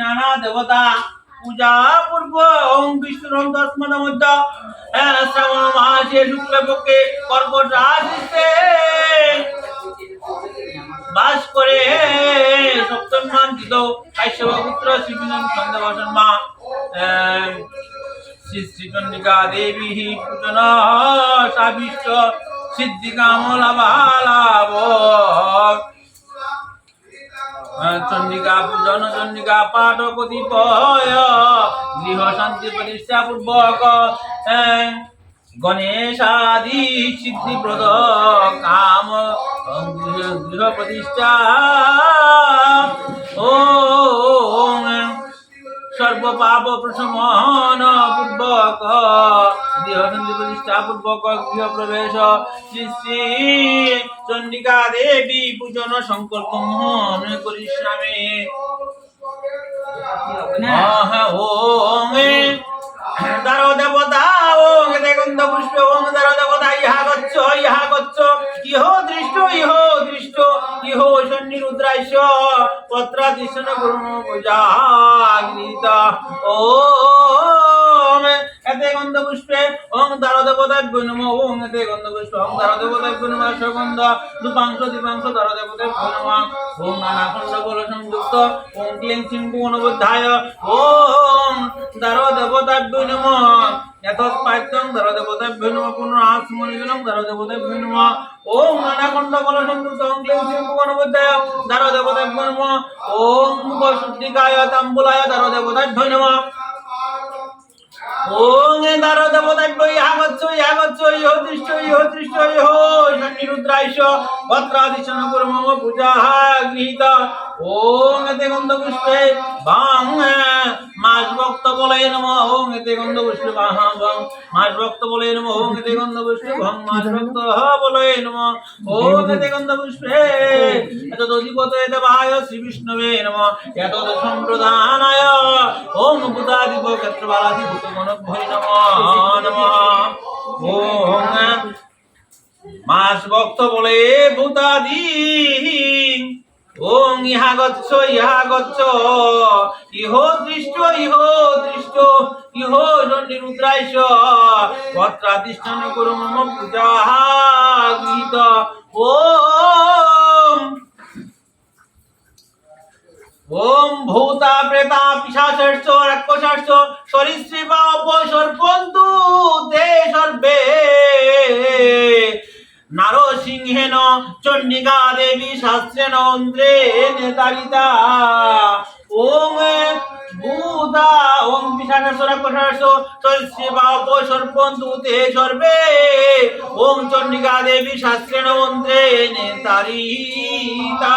নানা দেবতা। পূজা পূর্ব ওম বিষ্ণুর ওম দশমন মধ্য। শ্রাবণ মাসে শুক্লপক্ষে কর্কট রাশিতে বাস করে সপ্তম নাম দিত কাশ্যপ পুত্র শ্রীবিনম চন্দ্রবাসন মা। শ্রী শ্রীচন্ডিকা দেবী পূজন সাবিষ্ট সিদ্ধি কামলা বালাভ চন্ডিকা পূজন চন্ডিকা পাঠ কতিপয় গৃহ শান্তি প্রতিষ্ঠা পূর্বক গণেশাদি সিদ্ধিপ্রদ কাম গৃহ প্রতিষ্ঠা ও সর্বপাপ প্রশমন পূর্বক গৃহ শান্তি পূর্বক শ্রী শ্রী চন্ডিকা দেবী পূজন সংকল্প মোহন করিষ্যামে। ওম দারো দেবতা ওং পুষ্প ওং দেবতা ইহা গচ্ছ ইহা গচ্ছ, ইহ দৃষ্ট ইহ দৃষ্ট ইহ শনি রুদ্রাইশ পত্রাদিশন গুরুণ পূজাগৃত ওম এতে গন্ধ পুষ্পে ওং দারো দেবতায় নম, ওং এতে গন্ধ পুষ্পে ওং দারো দেবতায় নম সুগন্ধ দুপাংশ দীপাংশ দারো দেবতায় নম। ওং নানা খণ্ড বল সংযুক্ত ওং ক্লিং সিং গুণবুদ্ধায় ওং দারো দেবতাভ্য নম এতৎ ওং নানা খণ্ড বল সংযুক্ত ওং ক্লিং ওং তাম্বুলায় দারো দেবতাভ্য নম। ওং এ দারো দেবতাভ্য ইহা গচ্ছ ইহা গচ্ছ ইহ দৃষ্ট ইহ দৃষ্ট ইহ শনি রুদ্রাইশ ভদ্রাদিশন কুরু মম পূজা গৃহীত। ওং এতে গন্ধ পুষ্পে বাং মাস ভক্ত বলে নম, ওং এতে গন্ধ পুষ্পে বাহ বাং মাস ভক্ত বলে নম, ওং এতে গন্ধ পুষ্পে ভং মাস ভক্ত বলে নম, ওং এতে গন্ধ পুষ্পে এত অধিপত এত বায় শ্রী বিষ্ণবে নম এত সম্প্রদানায় ওম ভূতাদিপ ক্ষেত্রবালাদি ভূত মনভরি নম নম ওং মাস ভক্ত বলে, ভূতাদি, ওং ইহা গচ্ছ ইহা গচ্ছ, ইহ দৃষ্ট ইহ দৃষ্ট রুদ্রাইশ মম পূজা গীত ওম ওম ভূতা প্রেতা পিশাচর্চ রাক্ষসার্চ, সরীসৃপা অপসর্পন্তু তে সর্বে। নারসিংহেন, চণ্ডিকা দেবী শাস্ত্রেণ, অন্ত্রে নেতারিতা। ওম ভূতা, ওম পিশাচর্চ রাক্ষসার্চ, সরীসৃপা অপসর্পন্তু তে সর্বে। ওম চণ্ডিকা দেবী শাস্ত্রেণ, অন্ত্রে নেতারিতা।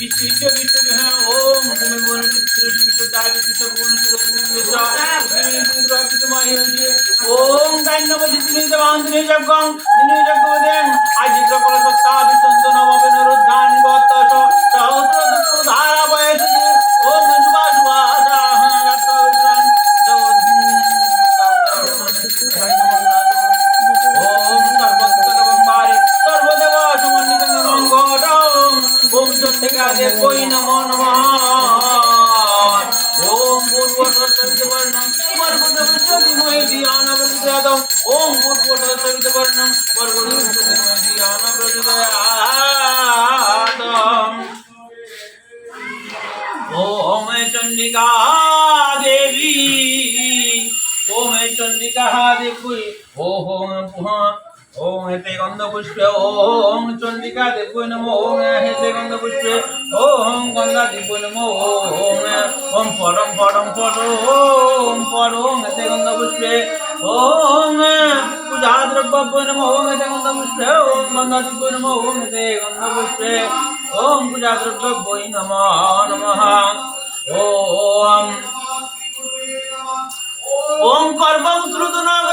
বিশুদ্ধ বিশ্ব বিশ্ব বিশুদ্ধ ওং ভূমি ভুবন বিশ্ব বিশুদ্ধ আদি বিশ্ব ভুবন ওং গান্নব জিতিনি দেবান্তরে যজ্ঞং দিনে যজ্ঞদেন আজি সকল সত্তা বিসন্ত নববে পূর্বসর্বর্ণম পর্বতবিশ্বদিময় ধিয়ানবৃদাদম ওম পূর্বসর্বর্ণম পর্বতবিশ্বদিময় ধিয়ানবৃদাদম ওম চন্ডিকা দেবী ওম চন্ডিকা দেবী ওম পুহ ওম হেতে গন্ধ পুষ্পে ওম চন্ডিকা দেবী নম, ওম হেতে গন্ধ পুষ্পে ওম গঙ্গা দেবী নম, ওম ওম পরম পরম পরম পরম হেতে গন্ধ পুষ্পে ওম পূজা দ্রব্য নম, ওম হেতে গন্ধ পুষ্পে ওম গঙ্গা দেবী নম, ওম হেতে গন্ধ পুষ্পে ওম পূজা দ্রব্যই নমঃ নমঃ ওম ওম কর্পম শ্রুতু নগজেন্দ্র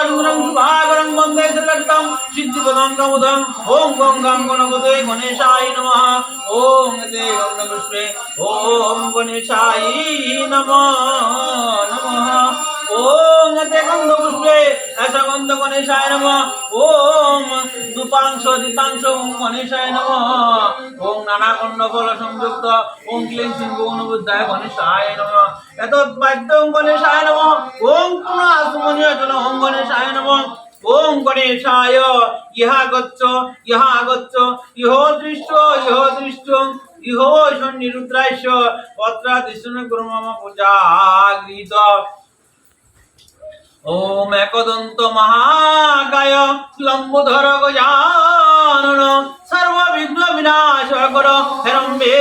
পশ্যকারুরম শুভাগরম বন্দে সলট্টম সিদ্ধিপদম কমুদম ওম গঙ্গাম গণপতে গণেশায় নমঃ। ওম তে গন্ধপুষ্পে ওম গণেশায় নমঃ। নমঃ। ওম তে গন্ধপুষ্পে অসগন্ধ গণেশায় নমঃ। ওম দুপাংশ দিপাংশ গণেশায় নমঃ। ওম নানা কণ্ড ফল সংযুক্ত ক্লিং সিংহ অনুবুদ্ধায় গণেশায় নমঃ। এত বাদ্য গণেশায় নমঃ। ওম পুনঃ আসমনীয় জন ওম গণেশায় নমঃ। ওম গণেশায় ইহা গচ্ছ ইহা গচ্ছ ইহ দৃষ্ট ইহ দৃষ্ট, ইহ গুরু মম পূজা গৃহীত ওম একদন্ত মহাকায় লম্বোধর গজানন সর্ববিঘ্ন বিনাশ কর হেরম্বে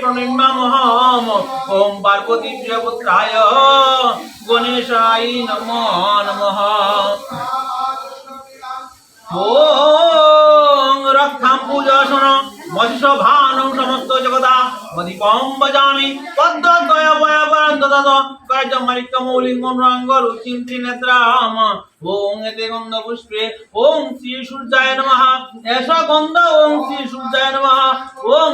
প্রণিমামহম ওম পার্বতী প্রিয়পুত্রায় গণেশাই নম নমঃ। ওম রক্ষাম মৎস্য ভানং সমস্ত জগদা মদিপম বজামি পদ্ম দয় বয় বরন্ত দদ কয় মালিক মৌলিঙ্গম রঙ্গ রুচিম ত্রিনেত্রাম ওং এতে গন্ধ পুষ্পে ওং শ্রী সূর্যায় নমঃ, এষ গন্ধ ওং শ্রী সূর্যায় নমঃ, ওং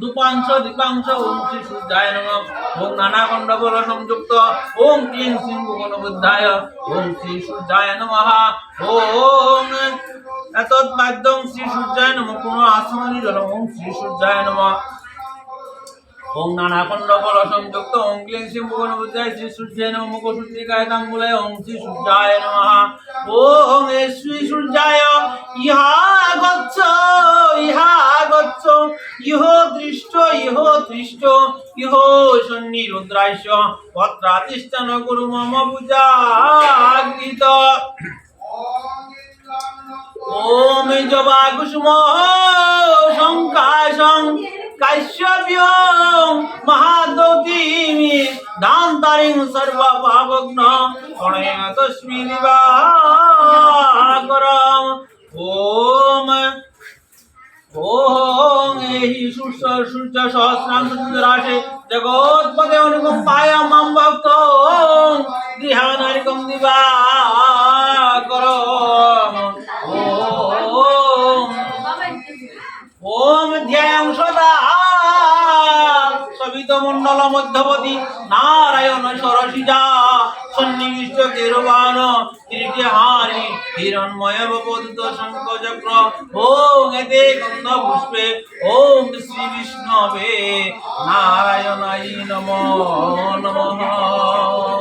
দুপাংশ দীপাংশ ওং শ্রী সূর্যায় নমঃ, ওং নানা গণ্ড বল সংযুক্ত, ওং ক্লিং সিংহ গণবুদ্ধায়, ওং শ্রী সূর্যায় নমঃ, ওং এতৎ মাধ্যম শ্রী সূর্যায় নমঃ কোন আসমানি ওং শ্রী সূর্যায় নমঃ। ওং নানা খণ্ড ফল সংযুক্ত ওং ক্লিং সিংহ গণবুদ্ধায় শ্রী সূর্যায় নমঃ। মুখ সূর্যিকায় তাঙ্গুলায় ওং শ্রী সূর্যায় নমঃ। ওং এ শ্রী সূর্যায়। ইহা গচ্ছ ইহা গচ্ছ। ইহ দৃষ্ট ইহ দৃষ্ট। ইহ শনি রুদ্রাস্য পত্রাতিষ্ঠান গুরু মম পূজা ওম জবা কুসুম সহস্রাম জগৎপদে অনুকম্পায় মাম ভক্ত মধ্যপতি নারায়ণ সরসিজা সন্নিবিষ্ট কেরবান কিরিটে হারি হিরণময় বপদিত শঙ্কচক্র, ওং এতে গন্ধ পুষ্পে ওম শ্রী বিষ্ণবে নারায়ণাই নম নমঃ।